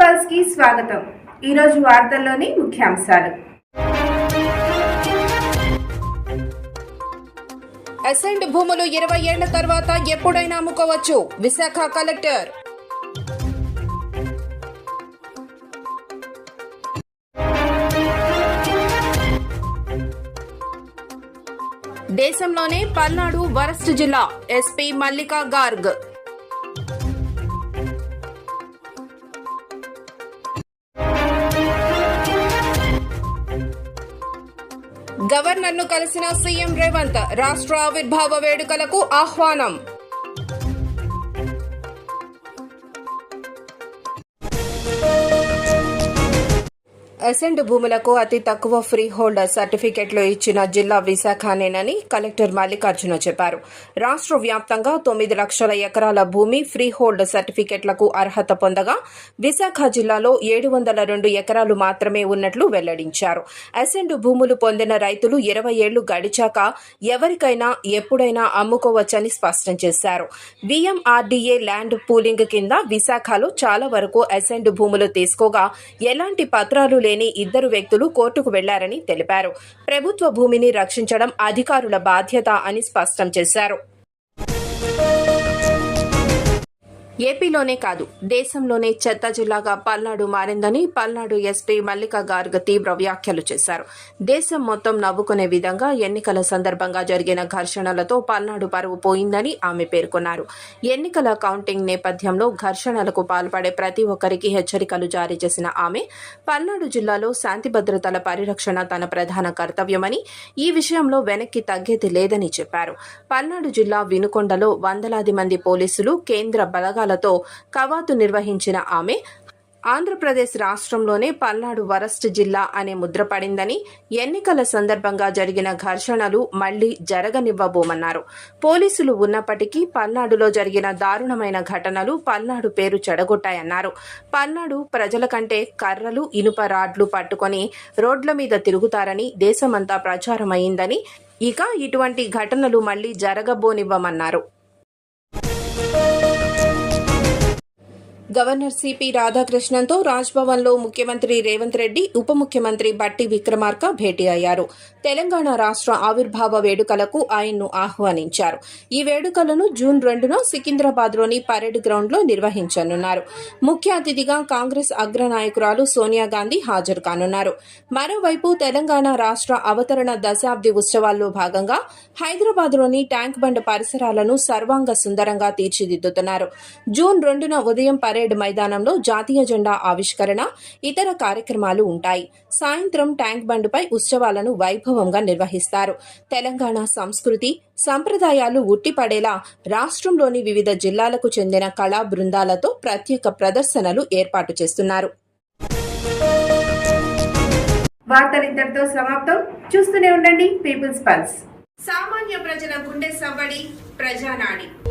పల్స్కి స్వాగతం. ఈరోజు వార్తల్లోని ముఖ్యాంశాలు. అసెంట్ భూములు ఇరవై ఏళ్ళ తర్వాత ఎప్పుడైనా అమ్ముకోవచ్చు విశాఖ కలెక్టర్. దేశంలోనే పల్నాడు వరస్ట్ జిల్లా ఎస్పీ మల్లికా గార్గ్. గవర్నర్ను కలిసిన సీఎం రేవంత్ రాష్ట్ర ఆవిర్భావ వేడుకలకు ఆహ్వానం. అసెంట్ భూములకు అతి తక్కువ ఫ్రీ హోల్డ్ సర్టిఫికెట్లు ఇచ్చిన జిల్లా విశాఖనేనని కలెక్టర్ మల్లికార్జున చెప్పారు. రాష్ట్ర వ్యాప్తంగా తొమ్మిది లక్షల ఎకరాల భూమి ఫ్రీ హోల్డ్ సర్టిఫికెట్లకు అర్హత పొందగా విశాఖ జిల్లాలో ఏడు వందల రెండు ఎకరాలు మాత్రమే ఉన్నట్లు వెల్లడించారు. అసెంట్ భూములు పొందిన రైతులు ఇరవై ఏళ్ళు గడిచాక ఎవరికైనా ఎప్పుడైనా అమ్ముకోవచ్చని స్పష్టం చేశారు. విఎంఆర్డీఏ ల్యాండ్ పూలింగ్ కింద విశాఖలో చాలా వరకు అసెంట్ భూములు తీసుకోగా ఎలాంటి పత్రాలు లేని ఇద్దరు వ్యక్తులు కోర్టుకు వెళ్ళారని తెలిపారు. ప్రభుత్వ భూమిని రక్షించడం అధికారుల బాధ్యత అని స్పష్టం చేశారు. ఏపీలోనే కాదు దేశంలోనే చెత్త జిల్లాగా పల్నాడు మారిందని పల్నాడు ఎస్పీ మల్లికా గార్గ్ తీవ్ర వ్యాఖ్యలు చేశారు. దేశం మొత్తం నవ్వుకునే విధంగా ఎన్నికల సందర్భంగా జరిగిన ఘర్షణలతో పల్నాడు పరువు పోయిందని ఆమె పేర్కొన్నారు. ఎన్నికల కౌంటింగ్ నేపథ్యంలో ఘర్షణలకు పాల్పడే ప్రతి ఒక్కరికి హెచ్చరికలు జారీ చేసిన ఆమె పల్నాడు జిల్లాలో శాంతి భద్రతల పరిరక్షణ తన ప్రధాన కర్తవ్యమని ఈ విషయంలో వెనక్కి తగ్గేది లేదని చెప్పారు. పల్నాడు జిల్లా వినుకొండలో వందలాది మంది పోలీసులు కేంద్ర అంశాలతో కవాతు నిర్వహించిన ఆమె ఆంధ్రప్రదేశ్ రాష్ట్రంలోనే పల్నాడు వరస్ట్ జిల్లా అనే ముద్ర పడిందని ఎన్నికల సందర్భంగా జరిగిన ఘర్షణలు మళ్ళీ జరగనివ్వబోమన్నారు. పోలీసులు ఉన్నప్పటికీ పల్నాడులో జరిగిన దారుణమైన ఘటనలు పల్నాడు పేరు చెడగొట్టాయన్నారు. పల్నాడు ప్రజల కంటే కర్రలు ఇనుప రాడ్లు పట్టుకొని రోడ్ల మీద తిరుగుతారని దేశమంతా ప్రచారమైందని ఇక ఇటువంటి ఘటనలు మళ్ళీ జరగబోనివ్వమన్నారు. గవర్నర్ సిపి రాధాకృష్ణన్తో రాజ్భవన్లో ముఖ్యమంత్రి రేవంత్ రెడ్డి ఉప ముఖ్యమంత్రి బట్టి విక్రమార్క భేటీ అయ్యారు. తెలంగాణ రాష్ట్ర ఆవిర్భావ వేడుకలకు ఆయన్ను ఆహ్వానించారు. ఈ వేడుకలను జూన్ రెండున సికింద్రాబాద్లోని పరేడ్ గ్రౌండ్లో నిర్వహించనున్నారు. ముఖ్య అతిథిగా కాంగ్రెస్ అగ్రనాయకురాలు సోనియా గాంధీ హాజరు కానున్నారు. మరోవైపు తెలంగాణ రాష్ట్ర అవతరణ దశాబ్ది ఉత్సవాల్లో భాగంగా హైదరాబాద్లోని ట్యాంక్ బండ్ పరిసరాలను సర్వాంగ సుందరంగా తీర్చిదిద్దుతున్నారు. జూన్ రెండున ఉదయం పరేడ్ మైదానంలో జాతీయ జెండా ఆవిష్కరణ ఇతర కార్యక్రమాలు ఉంటాయి. సాయంత్రం ట్యాంక్ బండ్పై ఉత్సవాలను వైభవంగా నిర్వహిస్తారు. తెలంగాణ సంస్కృతి సంప్రదాయాలు ఉట్టిపడేలా రాష్ట్రంలోని వివిధ జిల్లాలకు చెందిన కళా బృందాలతో ప్రత్యేక ప్రదర్శనలు ఏర్పాటు చేస్తున్నారు. వార్తలు సమాప్తం. చూస్తూనే ఉండండి పీపుల్స్ పల్స్. సామాన్య ప్రజల గుండె సవ్వడి ప్రజానాడి.